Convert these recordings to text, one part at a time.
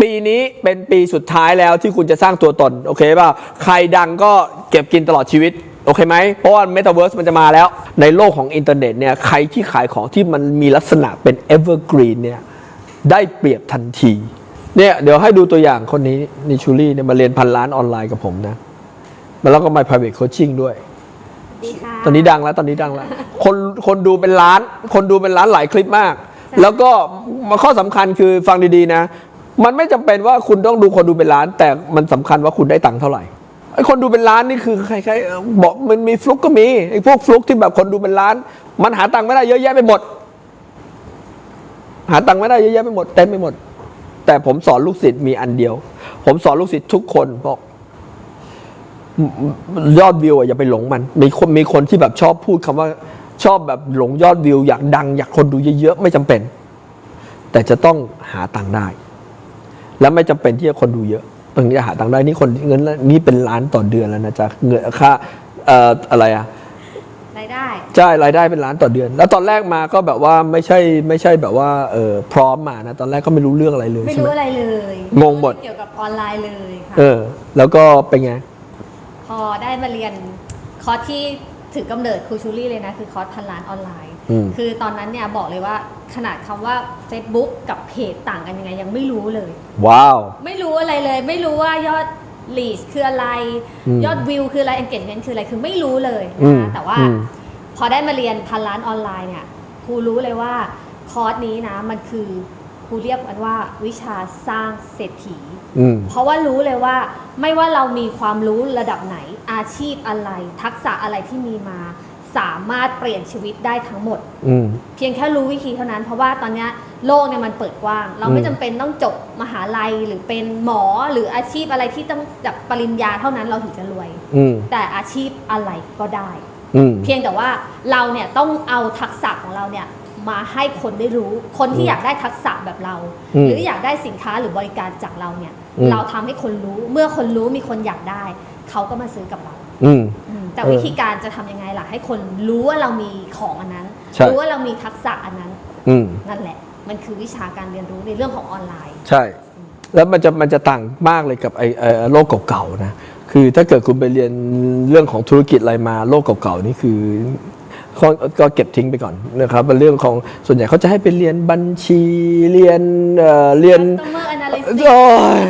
ปีนี้เป็นปีสุดท้ายแล้วที่คุณจะสร้างตัวตน โอเคเปล่าใครดังก็เก็บกินตลอดชีวิต โอเคไหมเพราะว่า Metaverse มันจะมาแล้ว ในโลกของอินเทอร์เน็ตเนี่ยใครที่ขายของที่มันมีลักษณะเป็น evergreen เนี่ยได้เปรียบทันทีเนี่ยเดี๋ยวให้ดูตัวอย่างคนนี้นิชูรี่เนี่ยมาเรียนพันล้านออนไลน์กับผมนะมาแล้วก็มา private coaching ด้วยดีค่ะตอนนี้ดังแล้วตอนนี้ดังแล้ว คนคนดูเป็นล้าน คนดูเป็นล้านหลายคลิปมาก แล้วก็มาข้อสำคัญคือฟังดีๆนะ มันไม่จำเป็นว่าคุณต้องดูคนดูเป็นล้าน แต่มันสำคัญว่าคุณได้ตังค์เท่าไหร่ไอ้คนดูเป็นล้านนี่คือใครๆบอกมันมีฟลุกก็มีไอ้พวกฟลุกที่แบบคนดูเป็นล้าน มันหาตังค์ไม่ได้เยอะแยะไปหมด หาตังค์ไม่ได้เยอะแยะไปหมดเต็มไปหมด แต่ผมสอนลูกศิษย์มีอันเดียว ผมสอนลูกศิษย์ทุกคนบอกยอดวิวอะอย่าไปหลงมัน มีคนมีคนที่แบบชอบพูดคำว่าชอบแบบหลงยอดวิว อยากดัง อยากคนดูเยอะๆไม่จำเป็น แต่จะต้องหาตังค์ได้ แล้วไม่จำเป็นที่จะคนดูเยอะตรงนี้จะหาตังค์ได้นี่คนเงินนี่เป็นล้านต่อเดือนแล้วนะจ๊ะเงินค่าเอ่ออะไรอะรายได้ใช่รายได้เป็นล้านต่อเดือน แล้วตอนแรกมาก็แบบว่าไม่ใช่ไม่ใช่แบบว่าเออพร้อมมานะตอนแรกก็ไม่รู้เรื่องอะไรเลยไม่ใช่ไหรู้มอะไรเลยงงหมดเกี่ยวกับออนไลน์เลยค่ะเออ แล้วก็เป็นไงพอได้มาเรียนคอร์สที่ถือกำเนิดครูชูรี่เลยนะ คือคอร์สพันล้านออนไลน์ อืม คือตอนนั้นเนี่ยบอกเลยว่าขนาดคำว่า Facebook กับเพจต่างกันยังไงยังไม่รู้เลย ว้าว ไม่รู้อะไรเลย ไม่รู้ว่ายอดลีชคืออะไร อืมยอดวิวคืออะไร engagement คืออะไรคือไม่รู้เลยอืมนะคะแต่ว่าอืม พอได้มาเรียนพันล้านออนไลน์เนี่ยครูรู้เลยว่าคอร์สนี้นะมันคือครูเรียกมันว่าวิชาสร้างเศรษฐี อืม เพราะว่ารู้เลยว่าไม่ว่าเรามีความรู้ระดับไหนอาชีพอะไร ทักษะอะไรที่มีมา สามารถเปลี่ยนชีวิตได้ทั้งหมด อืม เพียงแค่รู้วิธีเท่านั้น เพราะว่าตอนเนี้ยโลกเนี่ยมันเปิดกว้าง เราไม่อืมจำเป็นต้องจบมหาลัยหรือเป็นหมอหรืออาชีพอะไรที่ต้องแบบปริญญาเท่านั้นเราถึงจะรวย อืม แต่อาชีพอะไรก็ได้ อืม เพียงแต่ว่าเราเนี่ยต้องเอาทักษะของเราเนี่ยมาให้คนได้รู้ คนที่อืมอยากได้ทักษะแบบเรา อืมหรืออยากได้สินค้าหรือบริการจากเราเนี่ย อืม เราทำให้คนรู้ เมื่อคนรู้มีคนอยากได้ เขาก็มาซื้อกับเรา อืมอืม แต่เออวิธีการจะทำยังไงล่ะให้คนรู้ว่าเรามีของอันนั้น ใช่ รู้ว่าเรามีทักษะอันนั้น อืม นั่นแหละ มันคือวิชาการเรียนรู้ในเรื่องของออนไลน์ ใช่ แล้วมันจะมันจะต่างมากเลยกับไอ้ไอ้โลกเก่าๆนะ คือถ้าเกิดคุณไปเรียนเรื่องของธุรกิจอะไรมาโลกเก่าๆนี่คือก็ก็เก็บทิ้งไปก่อนนะครับเป็นเรื่องของส่วนใหญ่เขาจะให้ไปเรียนบัญชีเรียนเอ่อเรียน customer analysis โอ้ย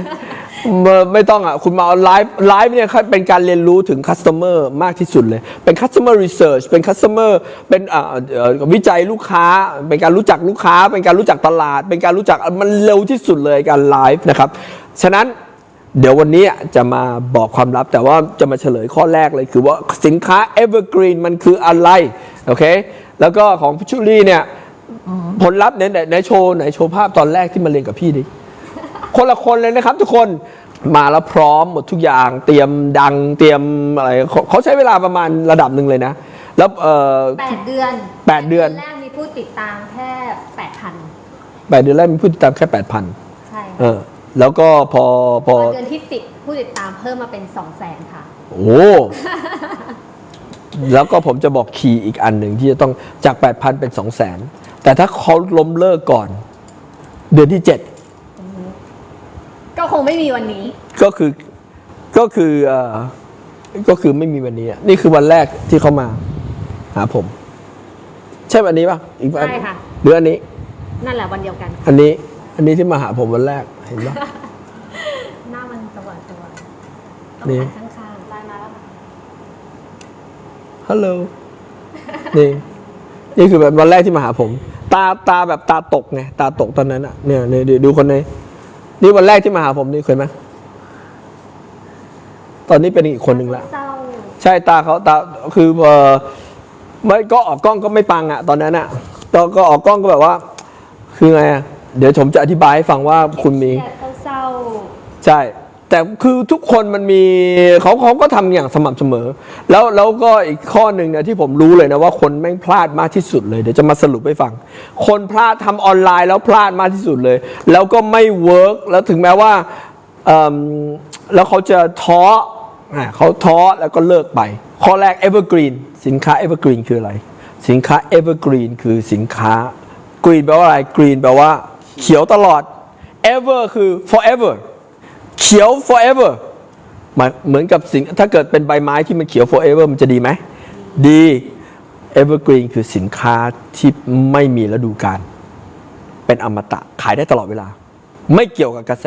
ไม่ไม่ต้องอะ คุณมาเอาไลฟ์ไลฟ์เนี่ยเป็นการเรียนรู้ถึง customer มากที่สุดเลย เป็น customer research เป็น customer เป็นอ่าเอ่อวิจัยลูกค้า เป็นการรู้จักลูกค้า เป็นการรู้จักตลาด เป็นการรู้จักมันเร็วที่สุดเลยการไลฟ์นะครับ ฉะนั้นเดี๋ยววันนี้จะมาบอกความลับ แต่ว่าจะมาเฉลยข้อแรกเลยคือว่าสินค้า evergreen มันคืออะไรโอเคแล้วก็ของพิชูรี่เนี่ยผลลัพธ์ไหนไหนไหนโชว์ไหนโชว์ภาพตอนแรกที่มาเรียนกับพี่ดิ คนละคนเลยนะครับทุกคนมาแล้วพร้อมหมดทุกอย่างเตรียมดังเตรียมอะไรเขาเขาใช้เวลาประมาณระดับหนึ่งเลยนะ แล้วเออแปดเดือนแปดเดือนแรกมีผู้ติดตามแค่แปดพันแปดเดือนแรกมีผู้ติดตามแค่แปดพันใช่เออแล้วก็พอพพออเดือนที่สิบผู้ติดตามเพิ่มมาเป็นสองแสนค่ะ โอ้แล้วก็ผมจะบอกคีย์อีกอันหนึ่งที่จะต้องจาก 8,000 เป็น 2 0 0 0 0 0 แต่ถ้าเขาล้มเลิกก่อน เดือนที่7ก็คง ไม่มีวันนี้ ก็คือก็คือเอ่อก็คือไม่มีวันนี้อะนี่คือวันแรกที่เขามา หาผม ใช่วันนี้ป่ะอีกวันใช่ค่ะ หรืออันนี้ นั่นแหละวันเดียวกัน อันนี้ อันนี้ที่มาหาผมวันแรกเห็นป่ะ หน้ามันสว่างสว่างต้องนี่ หันข้างๆไลน์มาแล้วค่ะฮัลโหล นี่ นี่คือแบบวันแรกที่มาหาผม ตาตาแบบตาตกไง ตาตกตอนนั้นอะ เนี่ยเนี่ยเดี๋ยวดูคนนี้ นี่วันแรกที่มาหาผมนี่เคยไหมตอนนี้เป็นอีกคนหนึ่งละ เศร้าใช่ตาเขาตาคือเออไม่ก็ออกกล้องก็ไม่ปังอะตอนนั้นอะตอนก็ออกกล้องก็แบบว่า คือไงอะเดี๋ยวผมจะอธิบายให้ฟังว่าคุณมี เครียดเศร้าใช่ แต่คือทุกคนมันมีเขาเขาก็ทำอย่างสม่ำเสมอ แล้วแล้วก็อีกข้อหนึ่งเนี่ยที่ผมรู้เลยนะว่าคนแม่งพลาดมากที่สุดเลยเดี๋ยวจะมาสรุปให้ฟัง คนพลาดทำออนไลน์แล้วพลาดมากที่สุดเลย แล้วก็ไม่เวิร์กแล้วถึงแม้ว่าแล้วเขาจะท้อเขาท้อแล้วก็เลิกไป ข้อแรก evergreen สินค้า evergreen คืออะไร สินค้า evergreen คือสินค้า green แปลว่าอะไร green แปลว่าเขียวตลอด ever คือ forever เขียว forever มายเหมือนกับสิ่งถ้าเกิดเป็นใบไม้ที่มันเขียว forever มันจะดีไหม ดี evergreen คือสินค้าที่ไม่มีฤดูกาลเป็นอมตะขายได้ตลอดเวลา ไม่เกี่ยวกับกระแส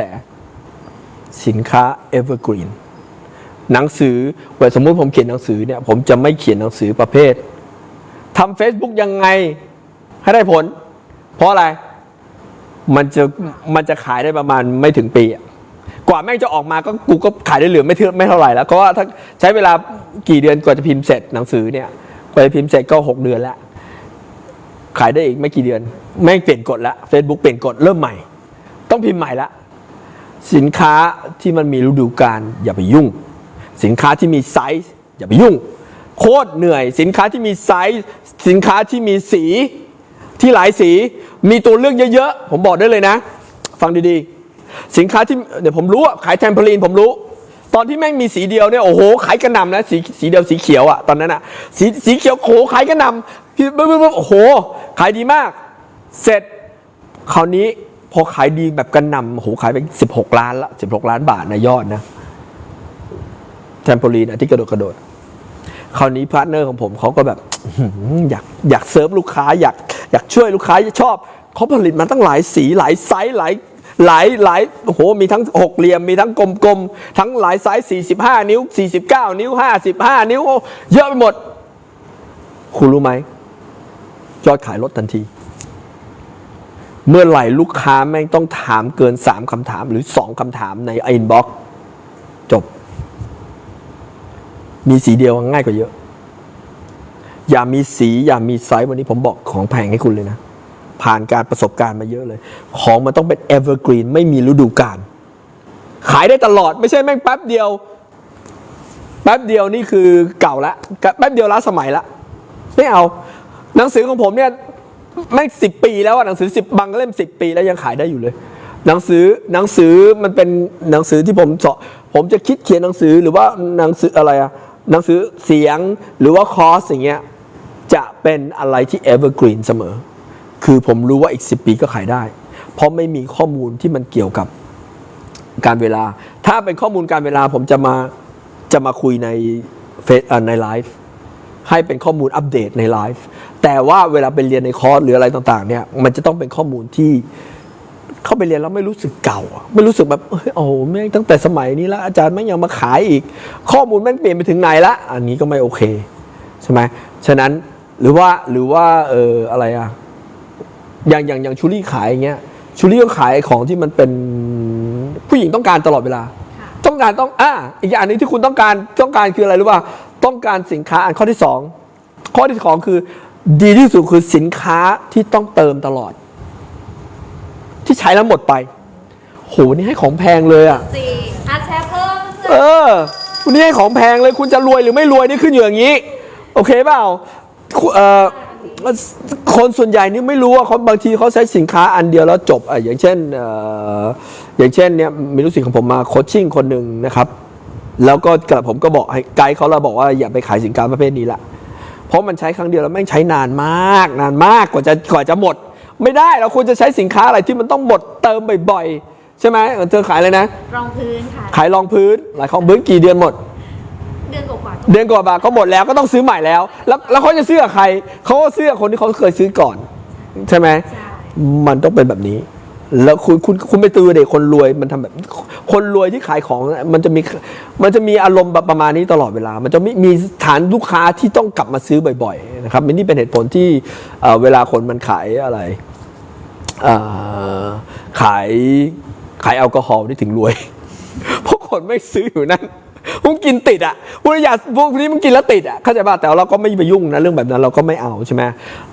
สินค้า evergreen หนังสือเวสมมุติผมเขียนหนังสือเนี่ยผมจะไม่เขียนหนังสือประเภททำ Facebook ยังไงให้ได้ผล เพราะอะไร มันจะมันจะขายได้ประมาณไม่ถึงปีอะ กว่าแม่งจะออกมาก็กูก็ขายได้เหลือไม่เท่าไม่เท่าไหร่แล้วเพราะว่าถ้าใช้เวลากี่เดือนกว่าจะพิมพ์เสร็จหนังสือเนี่ยกว่าจะพิมพ์เสร็จก็หกเดือนแล้ว ขายได้อีกไม่กี่เดือน แม่งเปลี่ยนกฎแล้ว Facebook เปลี่ยนกฎเริ่มใหม่ ต้องพิมพ์ใหม่ละสินค้าที่มันมีฤดูกาลอย่าไปยุ่ง สินค้าที่มีไซส์อย่าไปยุ่ง โคตรเหนื่อย สินค้าที่มีไซส์สินค้าที่มีสีที่หลายสี มีตัวเลือกเยอะๆ ผมบอกได้เลยนะ ฟังดีๆ สินค้าที่เดี๋ยวผมรู้อะขายแทมเพลีนผมรู้ ตอนที่แม่งมีสีเดียวเนี่ยโอ้โหขายกระนำนะสีสีเดียวสีเขียวอะตอนนั้นอะสีสีเขียวโขขายกระนำพี่บึ้บึ้บโอ้โห ขายดีมาก เสร็จคราวนี้พอขายดีแบบกระนำโอ้โหขายไป 16 ล้านละ16 ล้านบาทนะยอดนะแทมโพลีนอะที่กระโดดกระโดดคราวนี้พาร์ทเนอร์ของผมเขาก็แบบอยากอยากเซิร์ฟลูกค้าอยากอยากช่วยลูกค้าชอบเขาผลิตมาตั้งหลายสีหลายไซส์หลาย หลายหลายโอ้โหมีทั้งหกเหลี่ยมมีทั้งกลมๆ ทั้งหลายไซส์45 นิ้ว 49 นิ้ว 55 นิ้วโอ้เยอะไปหมด คุณรู้ไหมยอดขายลดทันที เมื่อไหร่ลูกค้าแม่งต้องถามเกิน 3คำถามหรือ 2คำถามในอินบ็อกจบ มีสีเดียวง่ายกว่าเยอะ อย่ามีสีอย่ามีไซส์วันนี้ผมบอกของแพงให้คุณเลยนะ ผ่านการประสบการณ์มาเยอะเลย ของมันต้องเป็น evergreen ไม่มีฤดูกาลขายได้ตลอดไม่ใช่แม่งแป๊บเดียว แป๊บเดียวนี่คือเก่าละแป๊บเดียวล้าสมัยละไม่เอา หนังสือของผมเนี่ยแม่งสิบปีแล้วอะหนังสือสิบบางเล่มสิบปีแล้วยังขายได้อยู่เลย หนังสือหนังสือมันเป็นหนังสือที่ผมสอผมจะคิดเขียนหนังสือหรือว่าหนังสืออะไรอะหนังสือเสียงหรือว่าคอร์สอย่างเงี้ยจะเป็นอะไรที่ evergreen เสมอ คือผมรู้ว่าอีก 10 ปีก็ขายได้ เพราะไม่มีข้อมูลที่มันเกี่ยวกับการเวลา ถ้าเป็นข้อมูลการเวลาผมจะมาจะมาคุยในเฟซในไลฟ์ให้เป็นข้อมูลอัปเดตในไลฟ์แต่ว่าเวลาไปเรียนในคอร์สหรืออะไรต่างๆเนี่ยมันจะต้องเป็นข้อมูลที่เข้าไปเรียนแล้วไม่รู้สึกเก่า ไม่รู้สึกแบบโอ้โหแม่งตั้งแต่สมัยนี้แล้วอาจารย์แม่งยังมาขายอีก ข้อมูลแม่งเปลี่ยนไปถึงไหนละอันนี้ก็ไม่โอเคใช่ไหมฉะนั้นหรือว่าหรือว่าเอออะไรอะ อย่างอย่างอย่างชูรี่ขายอย่างเงี้ยชูรี่ก็ขายของที่มันเป็นผู้หญิงต้องการตลอดเวลาค่ะต้องการต้องอ่าอีกอย่างหนึงที่คุณต้องการต้องการคืออะไรรู้ป่ะต้องการสินค้าอันข้อที่สองข้อที่สองคือ ดีที่สุดคือสินค้าที่ต้องเติมตลอด ที่ใช้แล้วหมดไปโหนี่ให้ของแพงเลยอะสี่อาแชร์เพิ่มเพื่เออนอคุณนี่ให้ของแพงเลยคุณจะรวยหรือไม่รวยนี่ขึ้นอยู่อย่างนี้ โอเคเปล่าเออ คนส่วนใหญ่นี่ไม่รู้ว่าเขาบางทีเขาใช้สินค้าอันเดียวแล้วจบอะอย่างเช่นเอ่ออย่างเช่นเนี่ยมีลูกศิษย์ของผมมาโคชชิ่งคนหนึ่งนะครับ แล้วก็กระผมก็บอกให้ไกด์เขาเราบอกว่าอย่าไปขายสินค้าประเภทนี้ละเพราะมันใช้ครั้งเดียวแล้วแม่งใช้นานมาก นานมากกว่าจะกว่าจะหมด ไม่ได้เราควรจะใช้สินค้าอะไรที่มันต้องหมดเติมบ่อยๆใช่ไหมเออเธอขายเลยนะรองพื้นค่ะขายรองพื้นหลายของพื้นกี่เดือนหมด เดือนกว่าๆเดือนกว่าบาทก็หมดแล้วก็ต้องซื้อใหม่แล้ว แล้วแล้วเขาจะซื้อกับใครเขาก็ซื้อกับคนที่เขาเคยซื้อก่อน ใช่ไหมใช่มันต้องเป็นแบบนี้ แล้วคุณคุณคุณไปตือเด็กคนรวยมันทำแบบ คนรวยที่ขายของน่ะมันจะมีมันจะมีอารมณ์แบบประมาณนี้ตลอดเวลา มันจะไม่มีฐานลูกค้าที่ต้องกลับมาซื้อบ่อยๆนะครับนี่เป็นเหตุผลที่เอ่อเวลาคนมันขายอะไรเอ่อขายขายแอลกอฮอล์นี่ถึงรวย เพราะคนไม่ซื้ออยู่นั่น พวกกินติดอะพวกอยากพวกนี้มันกินแล้วติดอะเข้าใจป่ะแต่เราก็ไม่ไปยุ่งนะเรื่องแบบนั้นเราก็ไม่เอาใช่ไหม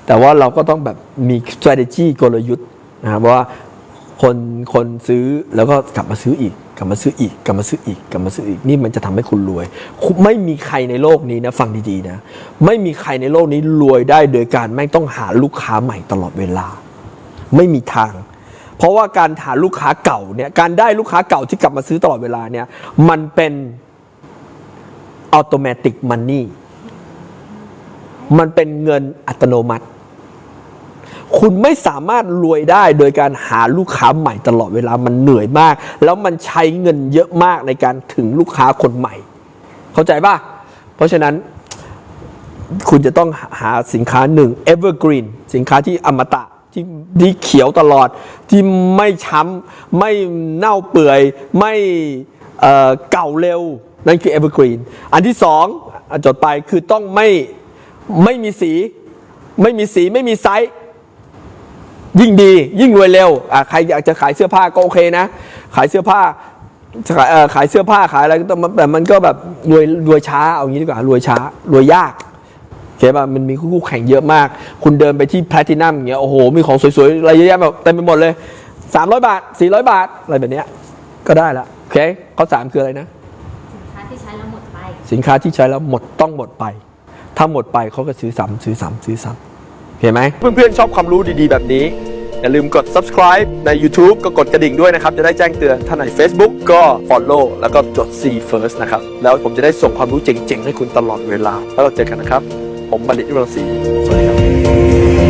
แต่ว่าเราก็ต้องแบบมี strategy กลยุทธ์นะครับว่าคนคนซื้อแล้วก็กลับมาซื้ออีก กลับมาซื้ออีกกลับมาซื้ออีกกลับมาซื้ออีกนี่มันจะทำให้คุณรวย ไม่มีใครในโลกนี้นะฟังดีๆนะ ไม่มีใครในโลกนี้รวยได้โดยการไม่ต้องหาลูกค้าใหม่ตลอดเวลา ไม่มีทาง เพราะว่าการหาลูกค้าเก่าเนี่ยการได้ลูกค้าเก่าที่กลับมาซื้อตลอดเวลาเนี่ยมันเป็น อัตโนมัติมันนี่มันเป็นเงินอัตโนมัติ คุณไม่สามารถรวยได้โดยการหาลูกค้าใหม่ตลอดเวลามันเหนื่อยมาก แล้วมันใช้เงินเยอะมากในการถึงลูกค้าคนใหม่ เข้าใจป่ะ เพราะฉะนั้นคุณจะต้องหาสินค้าหนึ่ง evergreen สินค้าที่อมตะที่ที่เขียวตลอดที่ไม่ช้ำไม่เน่าเปื่อย ไม่เอ่อเก่าเร็ว นั่นคือ evergreen อันที่สองจดไปคือต้องไม่ไม่มีสี ไม่มีสีไม่มีไซส์ยิ่งดี ยิ่งรวยเร็วใครอยากจะขายเสื้อผ้าก็โอเคนะ ขายเสื้อผ้าขายเอ่อขายเสื้อผ้าขายอะไรก็ต้องแต่มันก็แบบรวยรวยช้าเอางี้ดีกว่ารวยช้ารวยยากโอเคป่ะมันมีคู่แข่งเยอะมาก คุณเดินไปที่แพลตินัมอย่างเงี้ยโอ้โหมีของสวยๆอะไรเยอะแยะแบบเต็มไปหมดเลย 300 บาท 400 บาท อะไรแบบเนี้ยก็ได้ละโอเคข้อสามคืออะไรนะ สินค้าที่ใช้แล้วหมดต้องหมดไป ถ้าหมดไปเขาก็ซื้อซ้ำซื้อซ้ำซื้อซ้ำเห็นไหมเพื่อนๆชอบความรู้ดีๆแบบนี้ อย่าลืมกด subscribe ใน YouTube ก็กดกระดิ่งด้วยนะครับ จะได้แจ้งเตือนถ้าใน Facebook ก็ follow แล้วก็จด C first นะครับ แล้วผมจะได้ส่งความรู้เจ๋งๆ ให้คุณตลอดเวลา แล้วเราเจอกันนะครับ ผมบัณฑิตยุรังศรีสวัสดีครับ